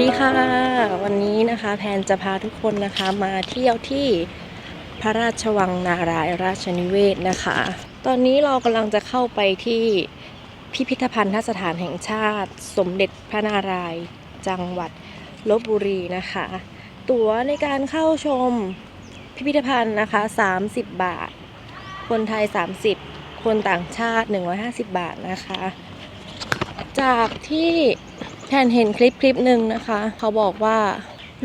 ดีค่ะ วันนี้นะคะแพนจะพาทุกคนนะคะมาเที่ยวที่พระราชวังนารายณ์ราชนิเวศนะคะ ตอนนี้เรากำลังจะเข้าไปที่พิพิธภัณฑสถานแห่งชาติ สมเด็จพระนารายณ์จังหวัดลบบุรีนะคะ ตั๋วในการเข้าชมพิพิธภัณฑ์นะคะ 30 บาท คนไทย 30 คนต่างชาติ 150 บาทนะคะ จากที่ แทนเห็นคลิปคลิปหนึ่งนะคะ เขาบอกว่า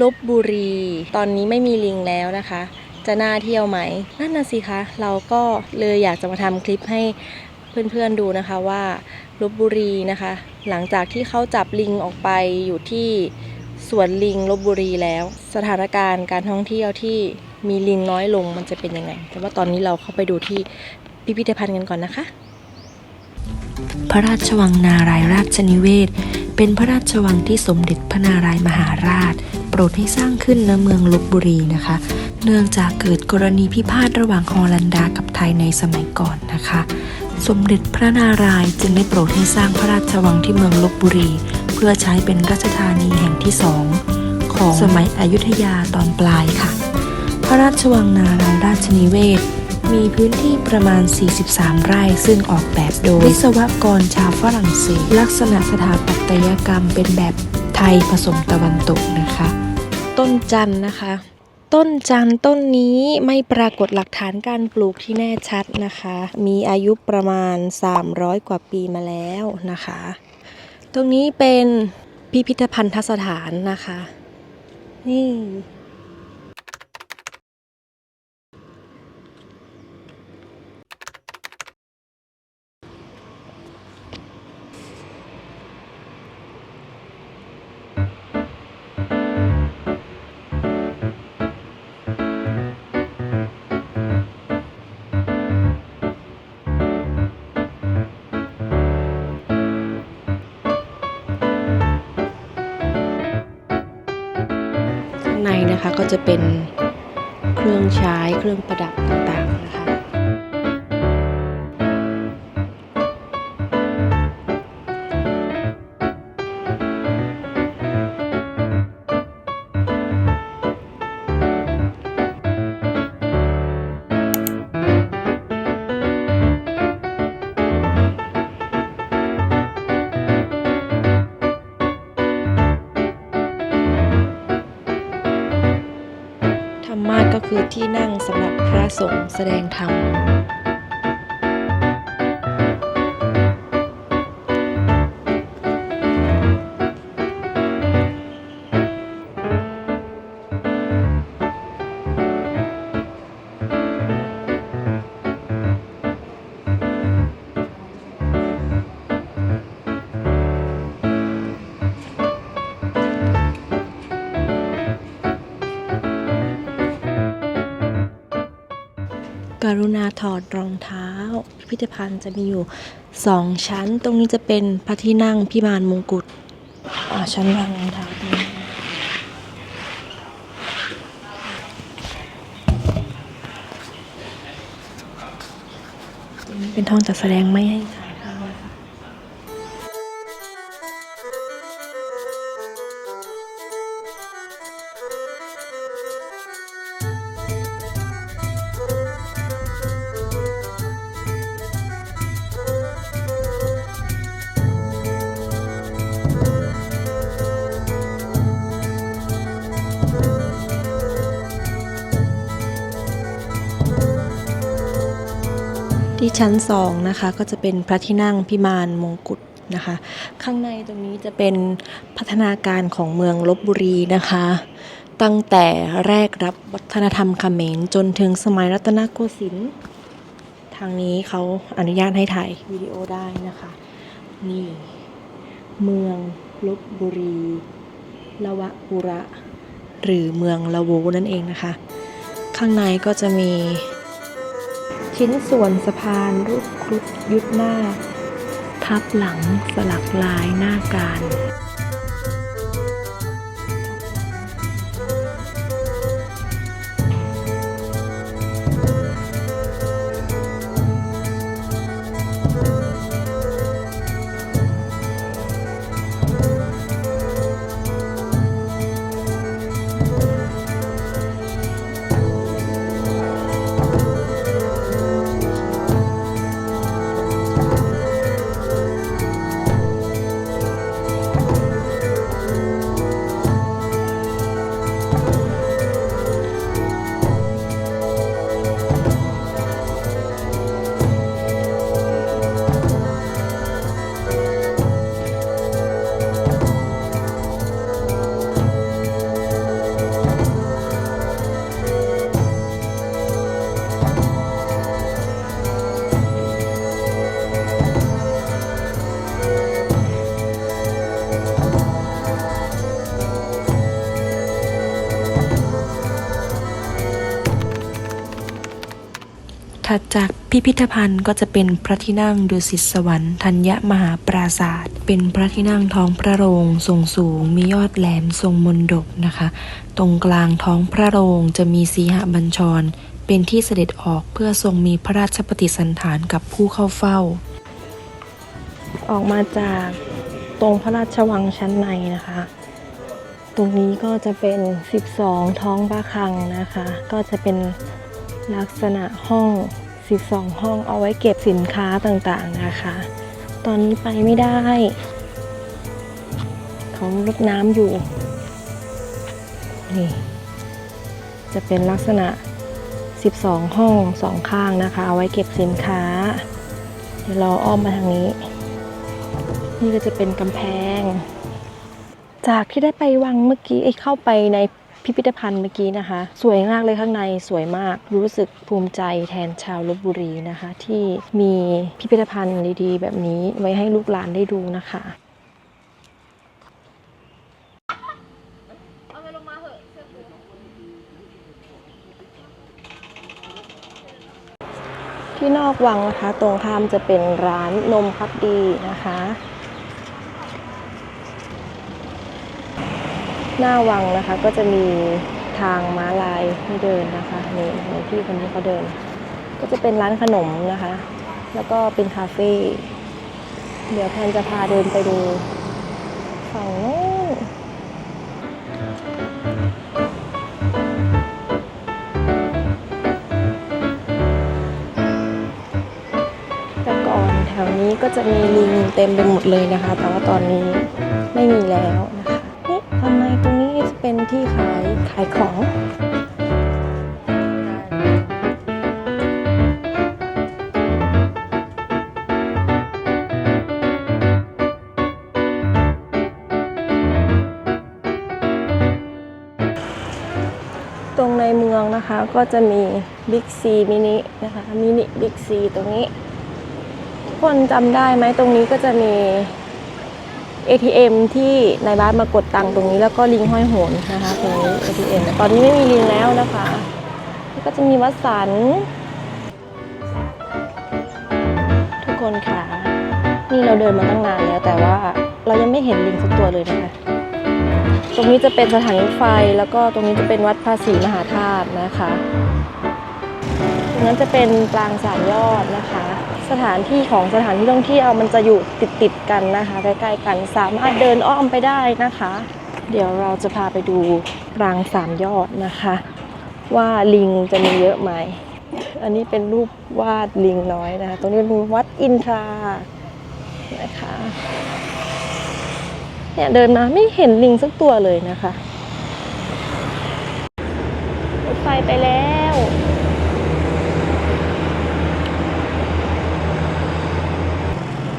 ลบบุรี ตอนนี้ไม่มีลิงแล้วนะคะ จะน่าเที่ยวไหมนั่นน่ะสิคะเราก็เลยอยากจะมาทำคลิปให้เพื่อนๆดูนะคะว่าลบบุรีนะคะ หลังจากที่เขาจับลิงออกไปอยู่ที่สวนลิงลบบุรีแล้ว สถานการณ์การท่องเที่ยวที่มีลิงน้อยลงมันจะเป็นยังไง แต่ว่าตอนนี้เราเข้าไปดูที่พิพิธภัณฑ์กันก่อนนะคะ พระราชวังนารายณ์ราชนิเวศ เป็นพระราชวังที่สมเด็จพระนารายมหาราช โปรดให้สร้างขึ้นณเมืองลบบุรีนะคะ เนื่องจากเกิดกรณีพิพาทระหว่างฮอลันดากับไทยในสมัยก่อนนะคะ สมเด็จพระนารายจึงได้โปรดให้สร้างพระราชวังที่เมืองลบบุรี เพื่อใช้เป็นราชธานีแห่งที่สองของสมัยอยุธยาตอนปลายค่ะ พระราชวังนารายราชนิเวศ มีพื้นที่ประมาณ 43 ไร่ ซึ่งออกแบบโดยวิศวกรชาวฝรั่งเศส ลักษณะสถาปัตยกรรมเป็นแบบไทยผสมตะวันตกนะคะ ต้นจันทร์นะคะ ต้นจันทร์ต้นนี้ไม่ปรากฏหลักฐานการปลูกที่แน่ชัดนะคะ มีอายุประมาณ 300 กว่าปีมาแล้วนะคะ ตรงนี้เป็นพิพิธภัณฑสถานนะคะ นี่ นะคะก็จะเป็นเครื่องใช้เครื่องประดับ คือที่นั่งสำหรับพระสงฆ์แสดงธรรม กรุณาถอดรองเท้า พิพิธภัณฑ์จะมีอยู่สองชั้น ตรงนี้จะเป็นพระที่นั่งพิมานมงกุฎอ่าชั้นวางรองเท้าตรงนี้เป็นท้องจัดแสดงไม่ให้ ที่ชั้นสองนะคะก็จะเป็นพระที่นั่งพิมานมงกุฎนะคะ ข้างในตรงนี้จะเป็นพัฒนาการของเมืองลบบุรีนะคะ ตั้งแต่แรกรับวัฒนธรรมเขมรจนถึงสมัยรัตนโกสินทร์ทางนี้เขาอนุญาตให้ถ่ายวิดีโอได้นะคะ นี่เมืองลบบุรีละวะปุระ หรือเมืองละโวนั่นเองนะคะ ข้างในก็จะมี ชิ้นส่วนสะพานรูปครุฑยุทธนาทับหลังสลักลายหน้าการ พิพิธภัณฑ์ก็จะเป็นพระที่นั่งดุสิตสวรรค์ธัญมหาปราศาสตร์เป็นพระที่นั่งท้องพระโรงทรงสูง มียอดแหลมทรงมนดบนะคะ ตรงกลางท้องพระโรงจะมีสีหบัญชร เป็นที่เสด็จออกเพื่อทรงมีพระราชปฏิสันถานกับผู้เข้าเฝ้า ออกมาจากตรงพระราชวังชั้นในนะคะ ตรงนี้ก็จะเป็น 12 ท้องพระคลังนะคะ ก็จะเป็นลักษณะห้อง 12 ห้องเอาไว้เก็บสินค้าต่างๆนะคะ ตอนนี้ไปไม่ได้ เขารดน้ำอยู่ นี่ จะเป็นลักษณะ 12 ห้องสองข้างนะคะ เอาไว้เก็บสินค้า เดี๋ยวเราอ้อมมาทางนี้ นี่ก็จะเป็นกำแพง จากที่ได้ไปวังเมื่อกี้เอ้เข้าไปใน พิพิธภัณฑ์เมื่อกี้นะคะ สวยมากเลยข้างในสวยมากรู้สึกภูมิใจแทนชาวลบบุรีนะคะ ที่มีพิพิธภัณฑ์ดีๆ แบบนี้ไว้ให้ลูกหลานได้ดูนะคะที่นอกวังนะคะ ตรงข้ามจะเป็นร้านนมพักดีนะคะ หน้าวังนะคะ ก็จะมีทางม้าลายให้เดินนะคะนี่เหมือนพี่คนนี้เขาเดิน ก็จะเป็นร้านขนมนะคะ แล้วก็เป็นคาเฟ่เดี๋ยวแพนจะพาเดินไปดูฝั่งโน้นแต่ก่อนแถวนี้ก็จะมีลิงเต็มไปหมดเลยนะคะ แต่ว่าตอนนี้ไม่มีแล้วนะ เป็นที่ขายขายของตรงในเมืองนะคะก็จะมีบิ๊กซีมินินะคะมินิบิ๊กซีตรงนี้ คนจำได้ไหมตรงนี้ก็จะมี ATM ที่ในบ้านมากดตังค์ตรงนี้ แล้วก็ลิงห้อยโหนนะคะตรงนี้ ATM ตอนนี้ไม่มีลิงแล้วนะคะแล้วก็จะมีวัดสัน ทุกคนค่ะ นี่เราเดินมาตั้งนานแล้ว แต่ว่าเรายังไม่เห็นลิงสักตัวเลยนะคะ ตรงนี้จะเป็นสถานีรถไฟแล้วก็ตรงนี้จะเป็นวัดภาษีมหาธาตุนะคะตรงนั้นจะเป็นปรางสามยอดนะคะ สถานที่ของสถานที่ท่องเที่ยวมันจะอยู่ติดติดกันนะคะใกล้ๆกันสามารถเดินอ้อมไปได้นะคะ เดี๋ยวเราจะพาไปดูรางสามยอดนะคะ ว่าลิงจะมีเยอะไหมอันนี้เป็นรูปวาดลิงน้อยนะคะตรงนี้เป็นวัดอินทรานะคะเนี่ยเดินมาไม่เห็นลิงสักตัวเลยนะคะ รถไฟไปแล้ว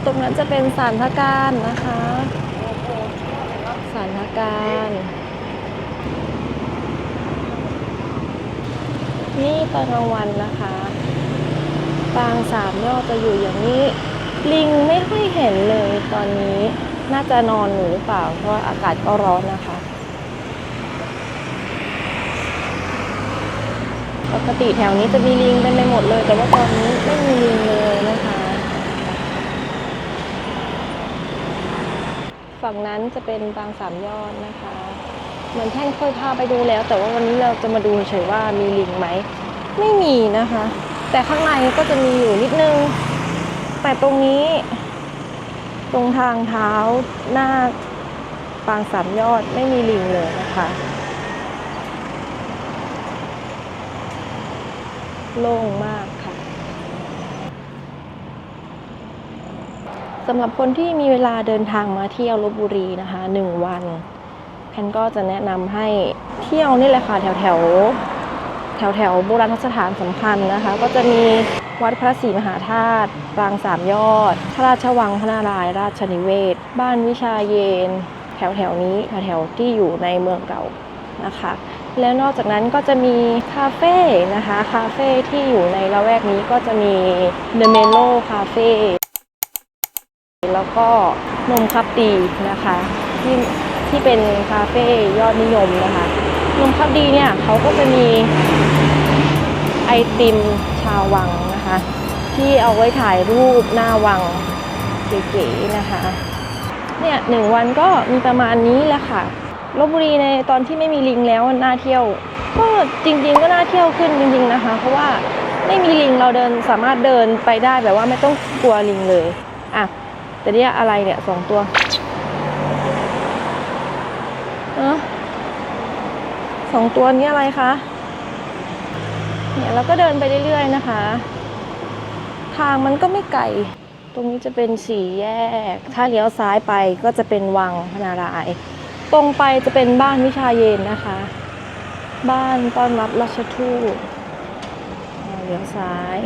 ตรงนั้น จะเป็นสารพระการนะคะสารพระการนี่ตอนกลางวันนะคะปางสามยอดจะอยู่อย่างนี้ ลิงไม่ค่อยเห็นเลยตอนนี้น่าจะนอนอยู่หรือเปล่า เพราะอากาศก็ร้อนนะคะ ปกติแถวนี้จะมีลิงเต็มไปหมดเลย แต่ว่าตอนนี้ไม่มีลิงเลยนะคะ ฝั่งนั้นจะเป็นบางสามยอดนะคะเหมือนแท่งเคยพาไปดูแล้ว แต่ว่าวันนี้เราจะมาดูเฉยว่ามีลิงไหม ไม่มีนะคะ แต่ข้างในก็จะมีอยู่นิดนึง แต่ตรงนี้ ตรงทางเท้าหน้าปางสามยอดไม่มีลิงเลยนะคะโล่งมากค่ะ สำหรับคนที่มีเวลาเดินทางมาเที่ยวลบบุรีนะคะหนึ่งวันแพนก็จะแนะนำให้เที่ยวนี่แหละค่ะแถวแถวแถวแถวโบราณสถานสำคัญนะคะ ก็จะมีวัดพระศรีมหาธาตุปรางสามยอด พระราชวังพระนารายราชนิเวศ บ้านวิชาเยน แถวแถวนี้แถวแถวที่อยู่ในเมืองเก่านะคะ แล้วนอกจากนั้นก็จะมีคาเฟ่นะคะ คาเฟ่ที่อยู่ในละแวกนี้ก็จะมี The Melo Cafe แล้วก็นมคับดีนะคะที่ที่เป็นคาเฟ่ยอดนิยมนะคะนมคับดีเนี่ยเขาก็จะมีไอติมชาววังนะคะ ที่เอาไว้ถ่ายรูปหน้าวังเก๋ๆนะคะเนี่ยหนึ่งวันก็มีประมาณนี้แหละค่ะลบบุรีในตอนที่ไม่มีลิงแล้วน่าเที่ยว ก็จริง ๆ ก็น่าเที่ยวขึ้นจริง ๆนะคะ เพราะว่าไม่มีลิงเราเดินสามารถเดินไปได้แบบว่าไม่ต้องกลัวลิงเลยอะ แต่เนี่ยอะไรเนี่ยสองตัวเออสองตัวนี้อะไรคะเนี่ยเราก็เดินไปเรื่อยๆนะคะ ทางมันก็ไม่ไกลตรงนี้จะเป็นสี่แยก ถ้าเลี้ยวซ้ายไปก็จะเป็นวังพนาราย ตรงไปจะเป็นบ้านวิชาเยนนะคะ บ้านต้อนรับราชทูตเลี้ยวซ้าย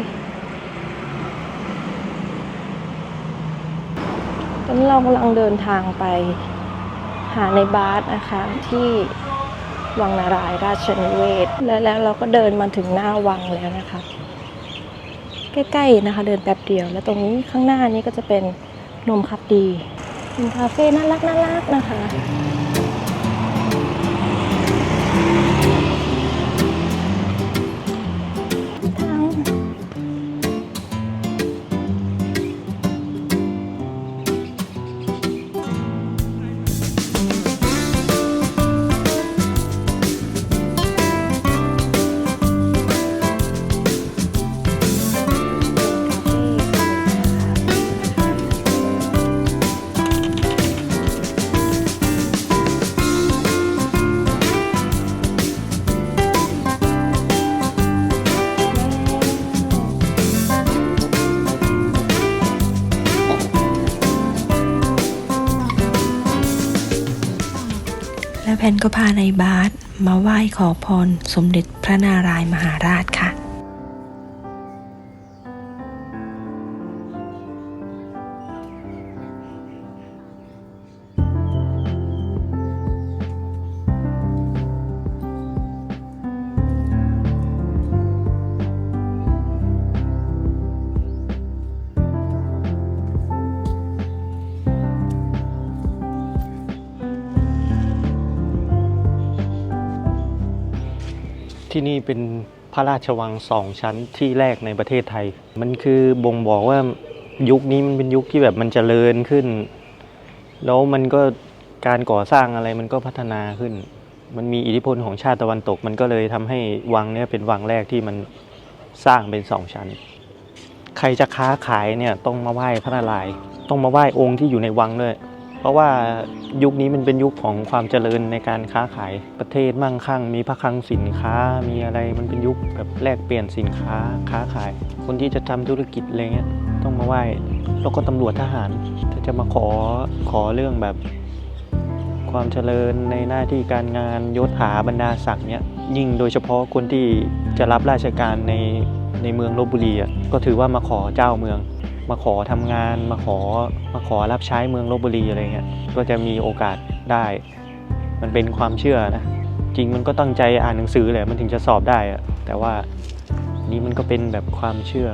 ตอนนี้เรากำลังเดินทางไปหาในบาสนะคะที่วังนารายราชนิเวศแล้วแล้วเราก็เดินมาถึงหน้าวังแล้วนะคะ ใกล้ๆนะคะเดินแป๊บเดียว แล้วตรงนี้ข้างหน้านี้ก็จะเป็นนมคับดีเป็นคาเฟ่น่ารักน่ารักนะคะ ก็พาในบาสมาไหว้ขอพรสมเด็จพระนารายมหาราชค่ะ ที่นี่เป็นพระราชวังสองชั้นที่แรกในประเทศไทย มันคือบ่งบอกว่ายุคนี้มันเป็นยุคที่แบบมันเจริญขึ้น แล้วมันก็การก่อสร้างอะไรมันก็พัฒนาขึ้น มันมีอิทธิพลของชาติตะวันตก มันก็เลยทำให้วังเนี้ยเป็นวังแรกที่มันสร้างเป็นสองชั้น ใครจะค้าขายเนี่ยต้องมาไหว้พระนารายณ์ต้องมาไหว้องค์ที่อยู่ในวังด้วย เพราะว่ายุคนี้มันเป็นยุคของความเจริญในการค้าขายประเทศมั่งคั่ง มีพระคลังสินค้ามีอะไรมันเป็นยุคแบบแลกเปลี่ยนสินค้าค้าขาย คนที่จะทำธุรกิจอะไรเงี้ยต้องมาไหว้แล้วก็ตำรวจทหาร ถ้าจะมาขอขอเรื่องแบบ ความเจริญในหน้าที่การงานยศถาบรรดาศักดิ์เนี้ยยิ่งโดยเฉพาะคนที่จะรับราชการในในเมืองลบบุรีอะก็ถือว่ามาขอเจ้าเมือง มาขอทำงานมาขอมาขอรับใช้เมืองลบบุรีอะไรเงี้ยก็จะมีโอกาสได้ มันเป็นความเชื่อนะจริงมันก็ตั้งใจอ่านหนังสือแหละมันถึงจะสอบได้อะแต่ว่านี่มันก็เป็นแบบความเชื่อ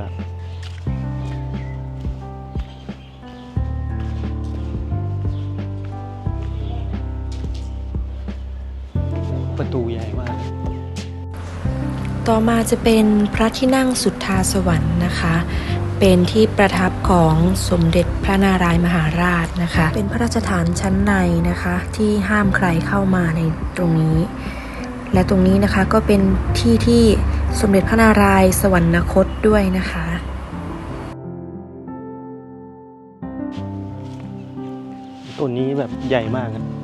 ประตูใหญ่มาก ต่อมาจะเป็นพระที่นั่งสุทธาสวรรค์นะคะ เป็นที่ประทับของสมเด็จพระนารายมหาราชนะคะ เป็นพระราชฐานชั้นในนะคะ ที่ห้ามใครเข้ามาในตรงนี้ และตรงนี้นะคะก็เป็นที่ที่สมเด็จพระนารายณ์สวรรคตด้วยนะคะต้นนี้แบบใหญ่มากอะ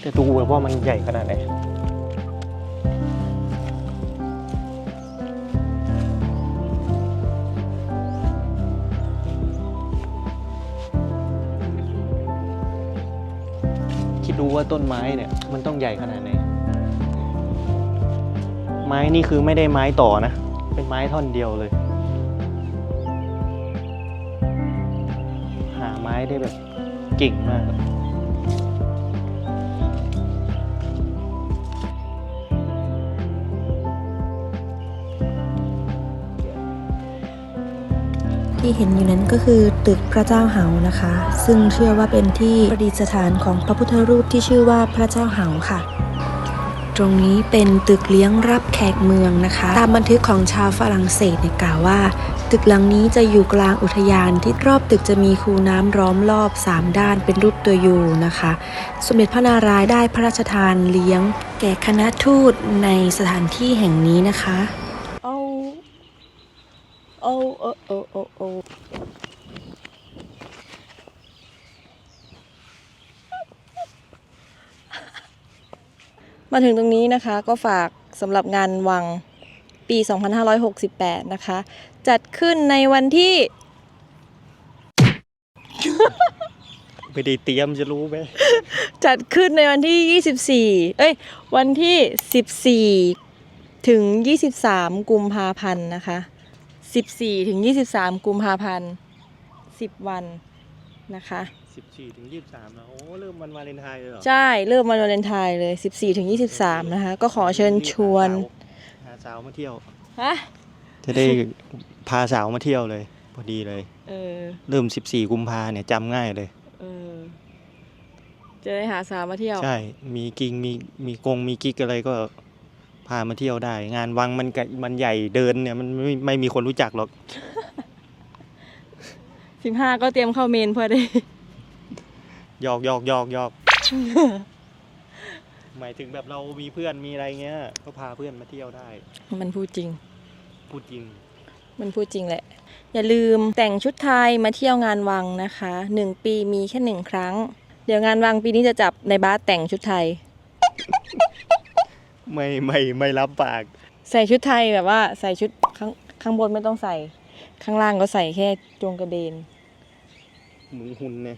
แต่ดูว่ามันใหญ่ขนาดไหนคิดดูว่าต้นไม้เนี่ย มันต้องใหญ่ขนาดไหน ไม้นี่คือไม่ได้ไม้ต่อนะ เป็นไม้ท่อนเดียวเลย หาไม้ได้แบบเก่งมาก ที่เห็นอยู่นั้นก็คือตึกพระเจ้าเหานะคะ ซึ่งเชื่อว่าเป็นที่ประดิษฐานของพระพุทธรูปที่ชื่อว่าพระเจ้าเหาค่ะ ตรงนี้เป็นตึกเลี้ยงรับแขกเมืองนะคะ ตามบันทึกของชาวฝรั่งเศสเนี่ยกล่าวว่า ตึกหลังนี้จะอยู่กลางอุทยานที่รอบตึกจะมีคูน้ำล้อมรอบ 3 ด้านเป็นรูปตัวยูนะคะ สมเด็จพระนารายณ์ได้พระราชทานเลี้ยง แก่คณะทูตในสถานที่แห่งนี้นะคะ โอ้โอ้โอ้โอ้มาถึงตรงนี้นะคะก็ฝากสำหรับงานวังปี 2568 นะคะ จัดขึ้นในวันที่ ไม่ได้เตรียมจะรู้ไหม จัดขึ้นในวันที่ 24 เอ้ย วันที่ 14 ถึง 23 กุมภาพันธ์นะคะ 14ถึง23กุมภาพันธ์10วันนะคะ สิบสี่ถึงยี่สิบสามนะโอ้เริ่มวันวาเลนไทน์เลยเหรอใช่ เริ่มวันวาเลนไทน์เลย14ถึง23นะคะ ก็ขอเชิญชวนพาสาวมาเที่ยวฮะจะได้พาสาวมาเที่ยวเลย พอดีเลย เออ เริ่ม14กุมภาเนี่ยจำง่ายเลย เออ จะได้หาสาวมาเที่ยว ใช่ มีกิงมีมีกงมีกิ๊กอะไรก็ พามาเที่ยวได้ งานวังมันกะมันใหญ่เดินเนี่ยมันไม่ไม่มีคนรู้จักหรอก15ก็เตรียมเข้าเมนเพื่อได้หยอกหยอกหยอกหยอกหมายถึงแบบเรามีเพื่อนมีอะไรเงี้ย ก็พาเพื่อนมาเที่ยวได้ มันพูดจริง พูดจริง มันพูดจริงแหละ อย่าลืมแต่งชุดไทยมาเที่ยวงานวังนะคะหนึ่งปีมีแค่หนึ่งครั้ง เดี๋ยวงานวังปีนี้จะจับในบาสแต่งชุดไทย ไม่ไม่ไม่รับปาก ใส่ชุดไทยแบบว่า ใส่ชุดข้างข้างบนไม่ต้องใส่ ข้างล่างก็ใส่แค่จงกระเบนมึงหุ่นเนี่ย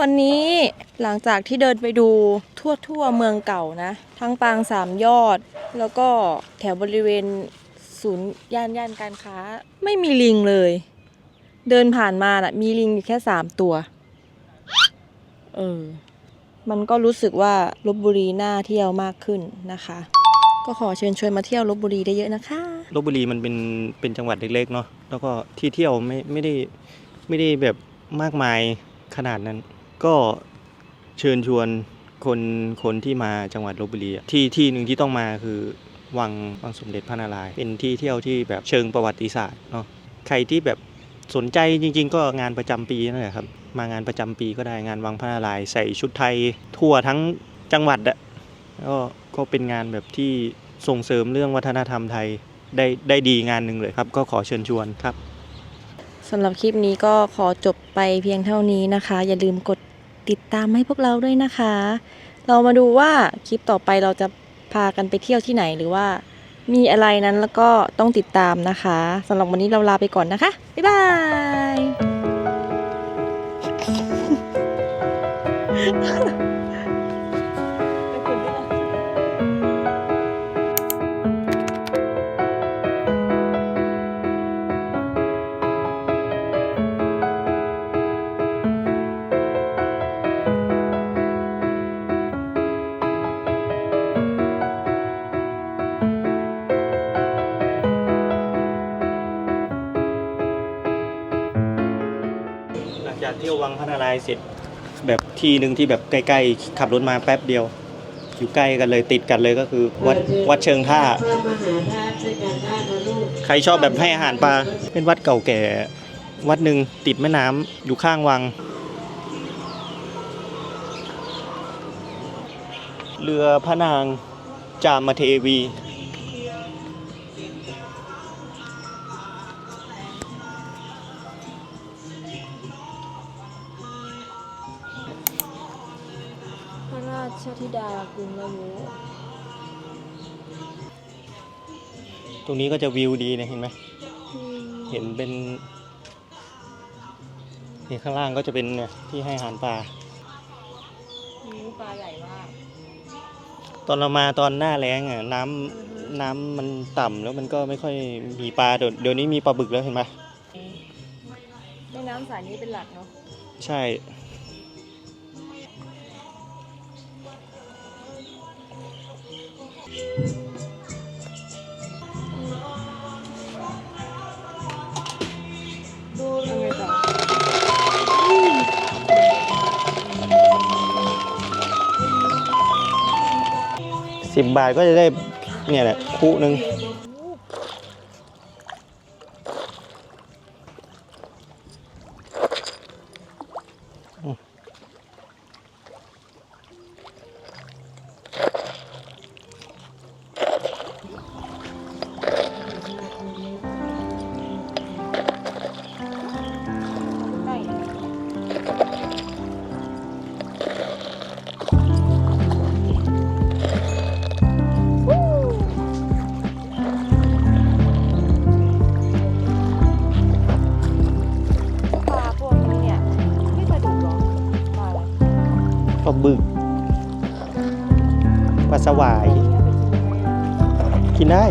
วันนี้หลังจากที่เดินไปดูทั่วทั่วเมืองเก่านะ ทั้งปางสามยอด แล้วก็แถวบริเวณศูนย์ย่านย่านการค้า ไม่มีลิงเลย เดินผ่านมาน่ะ มีลิงอยู่แค่สามตัว เออ มันก็รู้สึกว่าลบบุรีน่าเที่ยวมากขึ้นนะคะ ก็ขอเชิญชวนมาเที่ยวลบบุรีได้เยอะนะคะลบบุรีมันเป็นเป็นจังหวัดเล็กๆเนาะแล้วก็ที่เที่ยวไม่ไม่ได้ไม่ได้แบบมากมายขนาดนั้น ก็เชิญชวนคนคนที่มาจังหวัดลบบุรีอะที่ที่หนึ่งที่ต้องมาคือวังวังสมเด็จพระนารายณ์เป็นที่เที่ยวที่แบบเชิงประวัติศาสตร์เนาะใครที่แบบสนใจจริง ๆ ก็งานประจำปีนั่นแหละครับ มางานประจำปีก็ได้งานวังพระนารายณ์ใส่ชุดไทยทั่วทั้งจังหวัดอะก็ก็เป็นงานแบบที่ส่งเสริมเรื่องวัฒนธรรมไทยได้ได้ดีงานหนึ่งเลยครับ ก็ขอเชิญชวนครับสำหรับคลิปนี้ก็ขอจบไปเพียงเท่านี้นะคะ อย่าลืมกดติดตามให้พวกเราด้วยนะคะ เรามาดูว่าคลิปต่อไปเราจะพากันไปเที่ยวที่ไหนหรือว่า มีอะไรนั้นแล้วก็ต้องติดตามนะคะสำหรับวันนี้เราลาไปก่อนนะคะ บ๊ายบาย จากเที่ยววังพระนารายณ์เสร็จ ที่หนึ่งที่แบบใกล้ๆขับรถมาแป๊บเดียว อยู่ใกล้กันเลยติดกันเลยก็คือวัดวัดเชิงท่า ใครชอบแบบให้อาหารปลาเป็นวัดเก่าแก่ วัดหนึ่งติดแม่น้ำอยู่ข้างวัง เรือพระนางจามเทวีากรุงละโวตรงนี้ก็จะวิวดีนะเห็นไหม เห็นเป็นเห็นข้างล่างก็จะเป็นเนี่ยที่ให้อาหารปลานิ้วปลาใหญ่มาก ตอนเรามาตอนหน้าแล้งอะน้ำน้ำมันต่ำแล้วมันก็ไม่ค่อยมีปลาเดี๋ยวเดี๋ยวนี้มีปลาบึกแล้วเห็นไหมแม่น้ำสายนี้เป็นหลักเนาะ ใช่ สิบบาทก็จะได้เนี่ยแหละคู่หนึ่ง สวาย กินได้